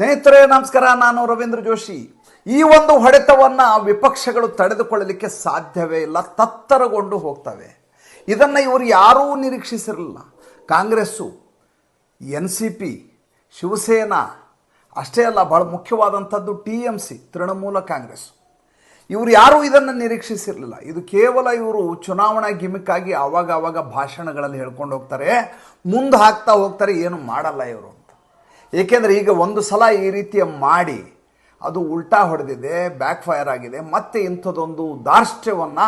ಸ್ನೇಹಿತರೆ, ನಮಸ್ಕಾರ. ನಾನು ರವೀಂದ್ರ ಜೋಶಿ. ಈ ಒಂದು ಹೊಡೆತವನ್ನು ವಿಪಕ್ಷಗಳು ತಡೆದುಕೊಳ್ಳಲಿಕ್ಕೆ ಸಾಧ್ಯವೇ ಇಲ್ಲ. ತತ್ತರಗೊಂಡು ಹೋಗ್ತವೆ. ಇದನ್ನು ಇವರು ಯಾರೂ ನಿರೀಕ್ಷಿಸಿರಲಿಲ್ಲ. Congress N C P Shivsena, ಅಷ್ಟೇ ಅಲ್ಲ, ಬಹಳ ಮುಖ್ಯವಾದಂಥದ್ದು T M C, Trinamool Congress. ಇವರು ಯಾರೂ ಇದನ್ನು ನಿರೀಕ್ಷಿಸಿರಲಿಲ್ಲ. ಇದು ಕೇವಲ ಇವರು ಚುನಾವಣಾ ಗಿಮಿಕ್ಕಾಗಿ ಆವಾಗ ಆವಾಗ ಭಾಷಣಗಳಲ್ಲಿ ಹೇಳ್ಕೊಂಡು ಹೋಗ್ತಾರೆ. ಮುಂದೆ ಹಾಕ್ತಾ ಹೋಗ್ತಾರೆ. ಏನು ಮಾಡಲ್ಲ ಇವರು. ಏಕೆಂದರೆ ಈಗ ಒಂದು ಸಲ ಈ ರೀತಿಯ ಮಾಡಿ ಅದು ಉಲ್ಟಾ ಹೊಡೆದಿದೆ ಬ್ಯಾಕ್ ಫೈರ್ ಆಗಿದೆ, ಮತ್ತೆ ಇಂಥದ್ದೊಂದು ದಾರ್ಷ್ಟ್ಯವನ್ನು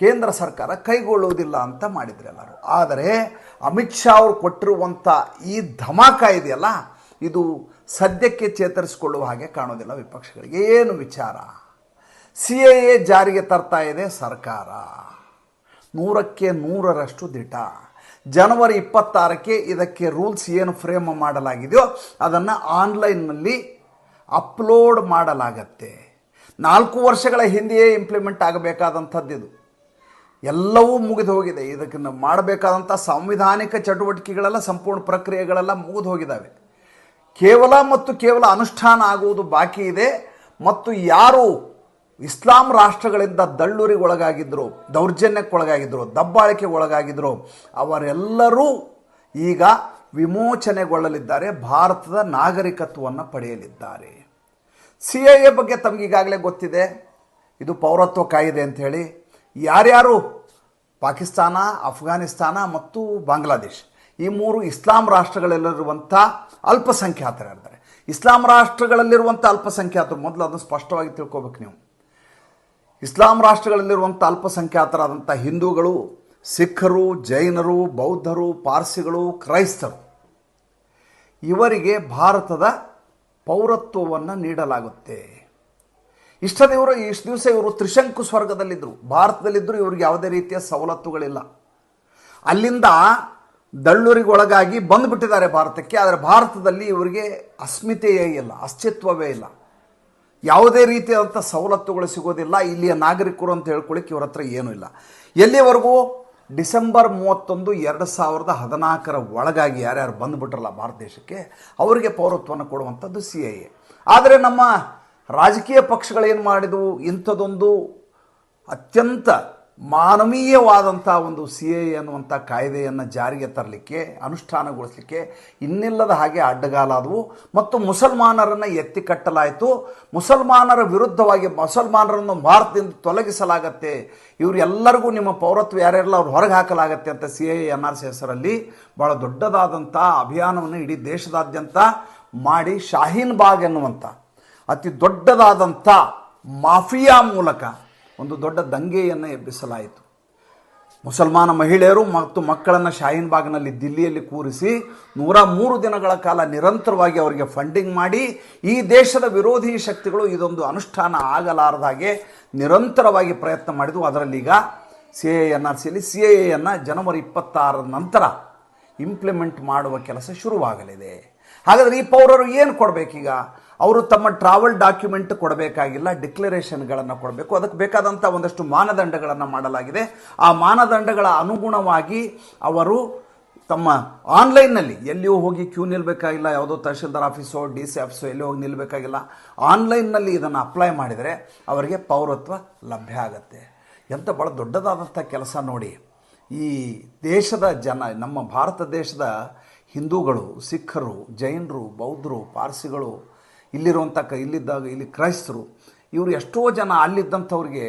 ಕೇಂದ್ರ ಸರ್ಕಾರ ಕೈಗೊಳ್ಳುವುದಿಲ್ಲ ಅಂತ ಮಾಡಿದ್ರು ಎಲ್ಲರೂ. ಆದರೆ ಅಮಿತ್ ಶಾ ಅವರು ಕೊಟ್ಟಿರುವಂಥ ಈ ಧಮಾಕ ಇದೆಯಲ್ಲ, ಇದು ಸದ್ಯಕ್ಕೆ ಚೇತರಿಸಿಕೊಳ್ಳುವ ಹಾಗೆ ಕಾಣೋದಿಲ್ಲ ವಿಪಕ್ಷಗಳಿಗೆ. ಏನು ವಿಚಾರ? ಸಿ ಎ ಎ ಜಾರಿಗೆ ತರ್ತಾ ಇದೆ ಸರ್ಕಾರ. ನೂರಕ್ಕೆ ನೂರರಷ್ಟು ದಿಟ. ಜನವರಿ ಇಪ್ಪತ್ತಾರಕ್ಕೆ ಇದಕ್ಕೆ ರೂಲ್ಸ್ ಏನು ಫ್ರೇಮ್ ಮಾಡಲಾಗಿದೆಯೋ ಅದನ್ನು ಆನ್ಲೈನ್ನಲ್ಲಿ ಅಪ್ಲೋಡ್ ಮಾಡಲಾಗತ್ತೆ. ನಾಲ್ಕು ವರ್ಷಗಳ ಹಿಂದೆಯೇ ಇಂಪ್ಲಿಮೆಂಟ್ ಆಗಬೇಕಾದಂಥದ್ದು ಇದು. ಎಲ್ಲವೂ ಮುಗಿದು ಹೋಗಿದೆ. ಇದಕ್ಕೆ ಮಾಡಬೇಕಾದಂಥ ಸಾಂವಿಧಾನಿಕ ಚಟುವಟಿಕೆಗಳೆಲ್ಲ, ಸಂಪೂರ್ಣ ಪ್ರಕ್ರಿಯೆಗಳೆಲ್ಲ ಮುಗಿದು ಹೋಗಿದ್ದಾವೆ. ಕೇವಲ ಮತ್ತು ಕೇವಲ ಅನುಷ್ಠಾನ ಆಗುವುದು ಬಾಕಿ ಇದೆ. ಮತ್ತು ಯಾರು ಇಸ್ಲಾಂ ರಾಷ್ಟ್ರಗಳಿಂದ ದಳ್ಳೂರಿಗೊಳಗಾಗಿದ್ದರು ಒಳಗಾಗಿದ್ದರು ದೌರ್ಜನ್ಯಕ್ಕೆ ಒಳಗಾಗಿದ್ದರು ಅವರೆಲ್ಲರೂ ಈಗ ವಿಮೋಚನೆಗೊಳ್ಳಲಿದ್ದಾರೆ, ಭಾರತದ ನಾಗರಿಕತ್ವವನ್ನು ಪಡೆಯಲಿದ್ದಾರೆ. ಸಿ ಎ ಎ ಬಗ್ಗೆ ತಮಗೀಗಾಗಲೇ ಗೊತ್ತಿದೆ. ಇದು ಪೌರತ್ವ ಕಾಯಿದೆ ಅಂಥೇಳಿ ಯಾರ್ಯಾರು ಪಾಕಿಸ್ತಾನ, ಅಫ್ಘಾನಿಸ್ತಾನ ಮತ್ತು ಬಾಂಗ್ಲಾದೇಶ್, ಈ ಮೂರು ಇಸ್ಲಾಂ ರಾಷ್ಟ್ರಗಳಲ್ಲಿರುವಂಥ ಅಲ್ಪಸಂಖ್ಯಾತರಿರ್ತಾರೆ ಇಸ್ಲಾಂ ರಾಷ್ಟ್ರಗಳಲ್ಲಿರುವಂಥ ಅಲ್ಪಸಂಖ್ಯಾತರು, ಮೊದಲು ಅದನ್ನು ಸ್ಪಷ್ಟವಾಗಿ ತಿಳ್ಕೊಬೇಕು ನೀವು. ಇಸ್ಲಾಂ ರಾಷ್ಟ್ರಗಳಲ್ಲಿರುವಂಥ ಅಲ್ಪಸಂಖ್ಯಾತರಾದಂಥ ಹಿಂದೂಗಳು, ಸಿಖ್ಖರು, ಜೈನರು, ಬೌದ್ಧರು, ಪಾರ್ಸಿಗಳು, ಕ್ರೈಸ್ತರು, ಇವರಿಗೆ ಭಾರತದ ಪೌರತ್ವವನ್ನು ನೀಡಲಾಗುತ್ತೆ. ಇಷ್ಟ ಇವರು ಇಷ್ಟು ದಿವಸ ಇವರು ತ್ರಿಶಂಕು ಸ್ವರ್ಗದಲ್ಲಿದ್ದರು. ಭಾರತದಲ್ಲಿದ್ದರೂ ಇವ್ರಿಗೆ ಯಾವುದೇ ರೀತಿಯ ಸವಲತ್ತುಗಳಿಲ್ಲ. ಅಲ್ಲಿಂದ ದಳ್ಳೂರಿಗೊಳಗಾಗಿ ಬಂದುಬಿಟ್ಟಿದ್ದಾರೆ ಭಾರತಕ್ಕೆ, ಆದರೆ ಭಾರತದಲ್ಲಿ ಇವರಿಗೆ ಅಸ್ಮಿತೆಯೇ ಇಲ್ಲ, ಅಸ್ತಿತ್ವವೇ ಇಲ್ಲ. ಯಾವುದೇ ರೀತಿಯಾದಂಥ ಸವಲತ್ತುಗಳು ಸಿಗೋದಿಲ್ಲ. ಇಲ್ಲಿಯ ನಾಗರಿಕರು ಅಂತ ಹೇಳ್ಕೊಳ್ಳಿಕ್ಕೆ ಇವ್ರ ಹತ್ರ ಏನೂ ಇಲ್ಲ. ಎಲ್ಲಿವರೆಗೂ ಡಿಸೆಂಬರ್ ಮೂವತ್ತೊಂದು ಎರಡು ಸಾವಿರದ ಹದಿನಾಲ್ಕರ ಒಳಗಾಗಿ ಯಾರ್ಯಾರು ಬಂದುಬಿಟ್ರಲ್ಲ ಭಾರತ ದೇಶಕ್ಕೆ, ಅವರಿಗೆ ಪೌರತ್ವವನ್ನು ಕೊಡುವಂಥದ್ದು ಸಿ ಐ ಎ. ಆದರೆ ನಮ್ಮ ರಾಜಕೀಯ ಪಕ್ಷಗಳೇನು ಮಾಡಿದವು? ಇಂಥದ್ದೊಂದು ಅತ್ಯಂತ ಮಾನವೀಯವಾದಂಥ ಒಂದು ಸಿ ಎ ಅನ್ನುವಂಥ ಕಾಯ್ದೆಯನ್ನು ಜಾರಿಗೆ ತರಲಿಕ್ಕೆ, ಅನುಷ್ಠಾನಗೊಳಿಸಲಿಕ್ಕೆ ಇನ್ನಿಲ್ಲದ ಹಾಗೆ ಅಡ್ಡಗಾಲಾದವು. ಮತ್ತು ಮುಸಲ್ಮಾನರನ್ನು ಎತ್ತಿ ಕಟ್ಟಲಾಯಿತು. ಮುಸಲ್ಮಾನರ ವಿರುದ್ಧವಾಗಿ ಮುಸಲ್ಮಾನರನ್ನು ಭಾರತದಿಂದ ತೊಲಗಿಸಲಾಗತ್ತೆ. ಇವರೆಲ್ಲರಿಗೂ ನಿಮ್ಮ ಪೌರತ್ವ ಯಾರ್ಯಾರಲ್ಲ ಅವ್ರು ಹೊರಗೆ ಹಾಕಲಾಗತ್ತೆ ಅಂತ C A N R C ಹೆಸರಲ್ಲಿ ಭಾಳ ದೊಡ್ಡದಾದಂಥ ಅಭಿಯಾನವನ್ನು ಇಡೀ ದೇಶದಾದ್ಯಂತ ಮಾಡಿ ಶಾಹೀನ್ ಬಾಗ್ ಎನ್ನುವಂಥ ಅತಿ ದೊಡ್ಡದಾದಂಥ ಮಾಫಿಯಾ ಮೂಲಕ ಒಂದು ದೊಡ್ಡ ದಂಗೆಯನ್ನು ಎಬ್ಬಿಸಲಾಯಿತು. ಮುಸಲ್ಮಾನ ಮಹಿಳೆಯರು ಮತ್ತು ಮಕ್ಕಳನ್ನು ಶಾಹೀನ್ ಬಾಗ್ನಲ್ಲಿ ದಿಲ್ಲಿಯಲ್ಲಿ ಕೂರಿಸಿ ನೂರ ಮೂರು ದಿನಗಳ ಕಾಲ ನಿರಂತರವಾಗಿ ಅವರಿಗೆ ಫಂಡಿಂಗ್ ಮಾಡಿ, ಈ ದೇಶದ ವಿರೋಧಿ ಶಕ್ತಿಗಳು ಇದೊಂದು ಅನುಷ್ಠಾನ ಆಗಲಾರದ ಹಾಗೆ ನಿರಂತರವಾಗಿ ಪ್ರಯತ್ನ ಮಾಡಿದ್ವು ಅದರಲ್ಲಿ ಈಗ ಸಿ ಎ ಎನ್ ಆರ್ ಸಿಯಲ್ಲಿ ಸಿ ಎ ಎನ್ನು ಜನವರಿ ಇಪ್ಪತ್ತಾರರ ನಂತರ ಇಂಪ್ಲಿಮೆಂಟ್ ಮಾಡುವ ಕೆಲಸ ಶುರುವಾಗಲಿದೆ. ಹಾಗಾದರೆ ಈ ಪೌರರು ಏನು ಕೊಡಬೇಕೀಗ? ಅವರು ತಮ್ಮ ಟ್ರಾವೆಲ್ ಡಾಕ್ಯುಮೆಂಟ್ ಕೊಡಬೇಕಾಗಿಲ್ಲ ಡಿಕ್ಲರೇಷನ್ಗಳನ್ನು ಕೊಡಬೇಕು. ಅದಕ್ಕೆ ಬೇಕಾದಂಥ ಒಂದಷ್ಟು ಮಾನದಂಡಗಳನ್ನು ಮಾಡಲಾಗಿದೆ. ಆ ಮಾನದಂಡಗಳ ಅನುಗುಣವಾಗಿ ಅವರು ತಮ್ಮ ಆನ್ಲೈನ್ನಲ್ಲಿ ಎಲ್ಲಿಯೂ ಹೋಗಿ ಕ್ಯೂ ನಿಲ್ಲಬೇಕಾಗಿಲ್ಲ ಯಾವುದೋ ತಹಶೀಲ್ದಾರ್ ಆಫೀಸೋ ಡಿ ಸಿ ಆಫೀಸೋ ಎಲ್ಲಿ ಹೋಗಿ ನಿಲ್ಲಬೇಕಾಗಿಲ್ಲ ಆನ್ಲೈನ್ನಲ್ಲಿ ಇದನ್ನು ಅಪ್ಲೈ ಮಾಡಿದರೆ ಅವರಿಗೆ ಪೌರತ್ವ ಲಭ್ಯ ಆಗುತ್ತೆ. ಎಂಥ ಭಾಳ ದೊಡ್ಡದಾದಂಥ ಕೆಲಸ ನೋಡಿ, ಈ ದೇಶದ ಜನ, ನಮ್ಮ ಭಾರತ ದೇಶದ ಹಿಂದೂಗಳು, ಸಿಖ್ಖರು, ಜೈನರು, ಬೌದ್ಧರು, ಪಾರ್ಸಿಗಳು ಇಲ್ಲಿರುವಂಥ ಕ ಇಲ್ಲಿದ್ದಾಗ ಇಲ್ಲಿ ಕ್ರೈಸ್ತರು, ಇವರು ಎಷ್ಟೋ ಜನ ಅಲ್ಲಿದ್ದಂಥವ್ರಿಗೆ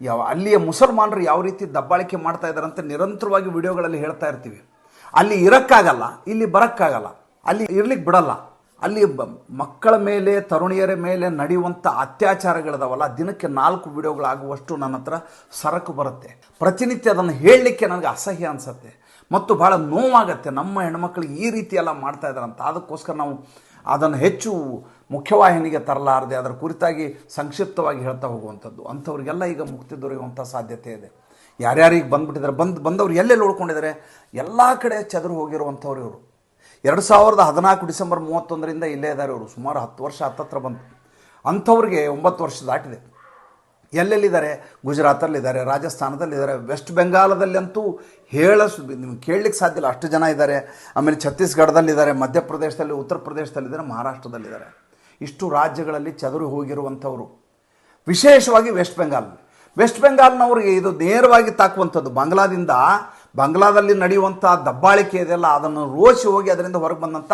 ಯಾವ ಅಲ್ಲಿಯ ಮುಸಲ್ಮಾನರು ಯಾವ ರೀತಿ ದಬ್ಬಾಳಿಕೆ ಮಾಡ್ತಾ ಇದ್ದಾರೆ ಅಂತ ನಿರಂತರವಾಗಿ ವಿಡಿಯೋಗಳಲ್ಲಿ ಹೇಳ್ತಾ ಇರ್ತೀವಿ. ಅಲ್ಲಿ ಇರೋಕ್ಕಾಗಲ್ಲ, ಇಲ್ಲಿ ಬರೋಕ್ಕಾಗಲ್ಲ, ಅಲ್ಲಿ ಇರಲಿಕ್ಕೆ ಬಿಡಲ್ಲ. ಅಲ್ಲಿ ಮಕ್ಕಳ ಮೇಲೆ, ತರುಣಿಯರ ಮೇಲೆ ನಡೆಯುವಂಥ ಅತ್ಯಾಚಾರಗಳಿದಾವಲ್ಲ, ದಿನಕ್ಕೆ ನಾಲ್ಕು ವಿಡಿಯೋಗಳಾಗುವಷ್ಟು ನನ್ನ ಹತ್ರ ಸರಕು ಬರುತ್ತೆ. ಪ್ರತಿನಿತ್ಯ ಅದನ್ನು ಹೇಳಲಿಕ್ಕೆ ನನಗೆ ಅಸಹ್ಯ ಅನಿಸುತ್ತೆ. ಮತ್ತು ಭಾಳ ನೋವಾಗತ್ತೆ. ನಮ್ಮ ಹೆಣ್ಮಕ್ಳು ಈ ರೀತಿ ಎಲ್ಲ ಮಾಡ್ತಾ ಇದ್ದಾರಂತ ಅದಕ್ಕೋಸ್ಕರ ನಾವು ಅದನ್ನು ಹೆಚ್ಚು ಮುಖ್ಯವಾಹಿನಿಗೆ ತರಲಾರದೆ ಅದರ ಕುರಿತಾಗಿ ಸಂಕ್ಷಿಪ್ತವಾಗಿ ಹೇಳ್ತಾ ಹೋಗುವಂಥದ್ದು. ಅಂಥವ್ರಿಗೆಲ್ಲ ಈಗ ಮುಕ್ತಿ ದೊರೆಯುವಂಥ ಸಾಧ್ಯತೆ ಇದೆ. ಯಾರ್ಯಾರಿಗೆ ಬಂದುಬಿಟ್ಟಿದ್ದಾರೆ, ಬಂದು, ಬಂದವರು ಎಲ್ಲೆಲ್ಲಿ ಉಳ್ಕೊಂಡಿದ್ದಾರೆ? ಎಲ್ಲ ಕಡೆ ಚದುರು ಹೋಗಿರುವಂಥವ್ರು ಇವರು. ಎರಡು ಸಾವಿರದ ಹದಿನಾಲ್ಕು ಡಿಸೆಂಬರ್ ಮೂವತ್ತೊಂದರಿಂದ ಇಲ್ಲೇ ಇದ್ದಾರೆ ಇವರು. ಸುಮಾರು ಹತ್ತು ವರ್ಷ ಹತ್ತತ್ರ ಬಂತು ಅಂಥವ್ರಿಗೆ ಒಂಬತ್ತು ವರ್ಷ ದಾಟಿದೆ. ಎಲ್ಲೆಲ್ಲಿದ್ದಾರೆ? ಗುಜರಾತಲ್ಲಿದ್ದಾರೆ, ರಾಜಸ್ಥಾನದಲ್ಲಿದ್ದಾರೆ ವೆಸ್ಟ್ ಬೆಂಗಾಲದಲ್ಲಂತೂ ಹೇಳ ನಿಮ್ಗೆ ಕೇಳಲಿಕ್ಕೆ ಸಾಧ್ಯ ಇಲ್ಲ. ಅಷ್ಟು ಜನ ಇದ್ದಾರೆ. ಆಮೇಲೆ ಛತ್ತೀಸ್ಗಢದಲ್ಲಿದ್ದಾರೆ, ಮಧ್ಯಪ್ರದೇಶದಲ್ಲಿ, ಉತ್ತರ ಪ್ರದೇಶದಲ್ಲಿದ್ದಾರೆ, ಮಹಾರಾಷ್ಟ್ರದಲ್ಲಿದ್ದಾರೆ. ಇಷ್ಟು ರಾಜ್ಯಗಳಲ್ಲಿ ಚದುರಿ ಹೋಗಿರುವಂಥವರು. ವಿಶೇಷವಾಗಿ ವೆಸ್ಟ್ ಬೆಂಗಾಲ್ ವೆಸ್ಟ್ ಬೆಂಗಾಲ್ನವ್ರಿಗೆ ಇದು ನೇರವಾಗಿ ತಾಕುವಂಥದ್ದು. ಬಾಂಗ್ಲಾದಿಂದ ಬಾಂಗ್ಲಾದಲ್ಲಿ ನಡೆಯುವಂಥ ದಬ್ಬಾಳಿಕೆ ಇದೆಯಲ್ಲ, ಅದನ್ನು ರೋಷಿ ಹೋಗಿ ಅದರಿಂದ ಹೊರಗೆ ಬಂದಂಥ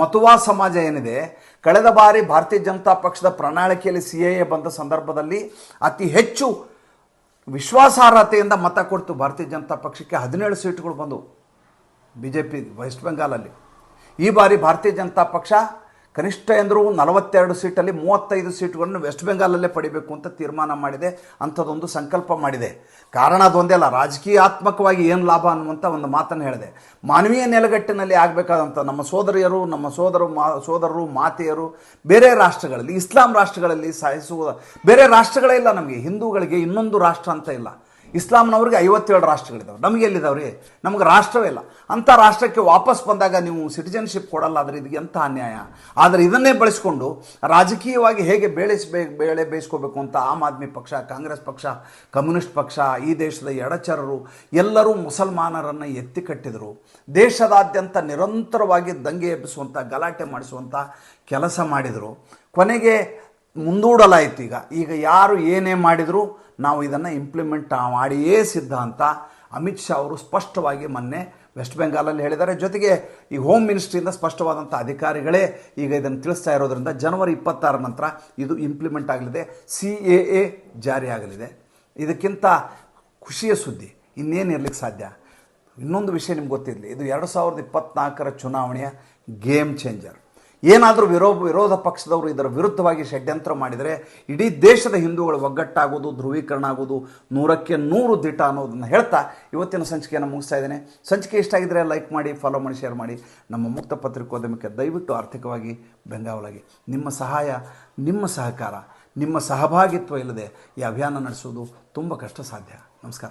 ಮತುವಾ ಸಮಾಜ ಏನಿದೆ, ಕಳೆದ ಬಾರಿ ಭಾರತೀಯ ಜನತಾ ಪಕ್ಷದ ಪ್ರಣಾಳಿಕೆಯಲ್ಲಿ ಸಿ ಎ ಬಂದ ಸಂದರ್ಭದಲ್ಲಿ ಅತಿ ಹೆಚ್ಚು ವಿಶ್ವಾಸಾರ್ಹತೆಯಿಂದ ಮತ ಕೊಡ್ತು ಭಾರತೀಯ ಜನತಾ ಪಕ್ಷಕ್ಕೆ ಹದಿನೇಳು ಸೀಟುಗಳು ಬಂದವು ಬಿ ಜೆ ಪಿ ವೆಸ್ಟ್ ಬೆಂಗಾಲಲ್ಲಿ. ಈ ಬಾರಿ ಭಾರತೀಯ ಜನತಾ ಪಕ್ಷ ಕನಿಷ್ಠ ಎಂದರೂ ನಲವತ್ತೆರಡು ಸೀಟಲ್ಲಿ ಮೂವತ್ತೈದು ಸೀಟುಗಳನ್ನು ವೆಸ್ಟ್ ಬೆಂಗಾಲಲ್ಲೇ ಪಡಿಬೇಕು ಅಂತ ತೀರ್ಮಾನ ಮಾಡಿದೆ, ಅಂಥದ್ದೊಂದು ಸಂಕಲ್ಪ ಮಾಡಿದೆ. ಕಾರಣ ಅದೊಂದೇ ಅಲ್ಲ, ರಾಜಕೀಯಾತ್ಮಕವಾಗಿ ಏನು ಲಾಭ ಅನ್ನುವಂಥ ಒಂದು ಮಾತನ್ನು ಹೇಳಿದೆ. ಮಾನವೀಯ ನೆಲೆಗಟ್ಟಿನಲ್ಲಿ ಆಗಬೇಕಾದಂಥ ನಮ್ಮ ಸೋದರಿಯರು, ನಮ್ಮ ಸೋದರ, ಮಾ, ಸೋದರರು, ಮಾತೆಯರು, ಬೇರೆ ರಾಷ್ಟ್ರಗಳಲ್ಲಿ, ಇಸ್ಲಾಂ ರಾಷ್ಟ್ರಗಳಲ್ಲಿ ಸಾಯಿಸುವ, ಬೇರೆ ರಾಷ್ಟ್ರಗಳೇ ಇಲ್ಲ ನಮಗೆ, ಹಿಂದೂಗಳಿಗೆ ಇನ್ನೊಂದು ರಾಷ್ಟ್ರ ಅಂತ ಇಲ್ಲ. ಇಸ್ಲಾಂನವ್ರಿಗೆ ಐವತ್ತೇಳು ರಾಷ್ಟ್ರಗಳಿದ್ದಾವೆ. ನಮಗೆ ಎಲ್ಲಿದ್ದಾವ್ರಿ? ನಮಗೆ ರಾಷ್ಟ್ರವೇ ಇಲ್ಲ. ಅಂಥ ರಾಷ್ಟ್ರಕ್ಕೆ ವಾಪಸ್ ಬಂದಾಗ ನೀವು ಸಿಟಿಜನ್ಶಿಪ್ ಕೊಡಲ್ಲ, ಆದರೆ ಇದು ಎಂಥ ಅನ್ಯಾಯ? ಆದರೆ ಇದನ್ನೇ ಬಳಸಿಕೊಂಡು ರಾಜಕೀಯವಾಗಿ ಹೇಗೆ ಬೇಳೆಸ್ಬೇ ಬೇಳೆ ಬೇಯಿಸ್ಕೋಬೇಕು ಅಂತ ಆಮ್ ಆದ್ಮಿ ಪಕ್ಷ, ಕಾಂಗ್ರೆಸ್ ಪಕ್ಷ, ಕಮ್ಯುನಿಸ್ಟ್ ಪಕ್ಷ, ಈ ದೇಶದ ಎಡಚರರು ಎಲ್ಲರೂ ಮುಸಲ್ಮಾನರನ್ನು ಎತ್ತಿ ಕಟ್ಟಿದರು. ದೇಶದಾದ್ಯಂತ ನಿರಂತರವಾಗಿ ದಂಗೆ ಎಬ್ಬಿಸುವಂಥ ಗಲಾಟೆ ಮಾಡಿಸುವಂಥ ಕೆಲಸ ಮಾಡಿದರು. ಕೊನೆಗೆ ಮುಂದೂಡಲಾಯಿತು ಈಗ. ಈಗ ಯಾರು ಏನೇ ಮಾಡಿದರೂ ನಾವು ಇದನ್ನು ಇಂಪ್ಲಿಮೆಂಟ್ ಮಾಡಿಯೇ ಸಿದ್ಧ ಅಂತ ಅಮಿತ್ ಶಾ ಅವರು ಸ್ಪಷ್ಟವಾಗಿ ಮೊನ್ನೆ ವೆಸ್ಟ್ ಬೆಂಗಾಲಲ್ಲಿ ಹೇಳಿದ್ದಾರೆ. ಜೊತೆಗೆ ಈ ಹೋಮ್ ಮಿನಿಸ್ಟ್ರಿಯಿಂದ ಸ್ಪಷ್ಟವಾದಂಥ ಅಧಿಕಾರಿಗಳೇ ಈಗ ಇದನ್ನು ತಿಳಿಸ್ತಾ ಇರೋದ್ರಿಂದ ಜನವರಿ ಇಪ್ಪತ್ತಾರ ನಂತರ ಇದು ಇಂಪ್ಲಿಮೆಂಟ್ ಆಗಲಿದೆ. ಸಿ ಎ ಎ ಜಾರಿಯಾಗಲಿದೆ ಇದಕ್ಕಿಂತ ಖುಷಿಯ ಸುದ್ದಿ, ಇನ್ನೇನು ಇರಲಿಕ್ಕೆ ಸಾಧ್ಯ? ಇನ್ನೊಂದು ವಿಷಯ ನಿಮ್ಗೆ ಗೊತ್ತಿರಲಿ, ಇದು ಎರಡು ಸಾವಿರದ ಇಪ್ಪತ್ನಾಲ್ಕರ ಚುನಾವಣೆಯ ಗೇಮ್ ಚೇಂಜರ್ ಏನಾದರೂ ವಿರೋ ವಿರೋಧ ಪಕ್ಷದವರು ಇದರ ವಿರುದ್ಧವಾಗಿ ಷಡ್ಯಂತ್ರ ಮಾಡಿದರೆ ಇಡೀ ದೇಶದ ಹಿಂದೂಗಳು ಒಗ್ಗಟ್ಟಾಗೋದು, ಧ್ರುವೀಕರಣ ಆಗೋದು, ನೂರಕ್ಕೆ ನೂರು ದಿಟ ಅನ್ನೋದನ್ನು ಹೇಳ್ತಾ ಇವತ್ತಿನ ಸಂಚಿಕೆಯನ್ನು ಮುಗಿಸ್ತಾ ಇದ್ದೇನೆ. ಸಂಚಿಕೆ ಇಷ್ಟ ಆಗಿದ್ದರೆ ಲೈಕ್ ಮಾಡಿ ಫಾಲೋ ಮಾಡಿ ಶೇರ್ ಮಾಡಿ. ನಮ್ಮ ಮುಕ್ತ ಪತ್ರಿಕೋದ್ಯಮಕ್ಕೆ ದಯವಿಟ್ಟು ಆರ್ಥಿಕವಾಗಿ ಬೆಂಗಾವಲಾಗಿ. ನಿಮ್ಮ ಸಹಾಯ, ನಿಮ್ಮ ಸಹಕಾರ, ನಿಮ್ಮ ಸಹಭಾಗಿತ್ವ ಇಲ್ಲದೆ ಈ ಅಭಿಯಾನ ನಡೆಸೋದು ತುಂಬ ಕಷ್ಟ ಸಾಧ್ಯ ನಮಸ್ಕಾರ.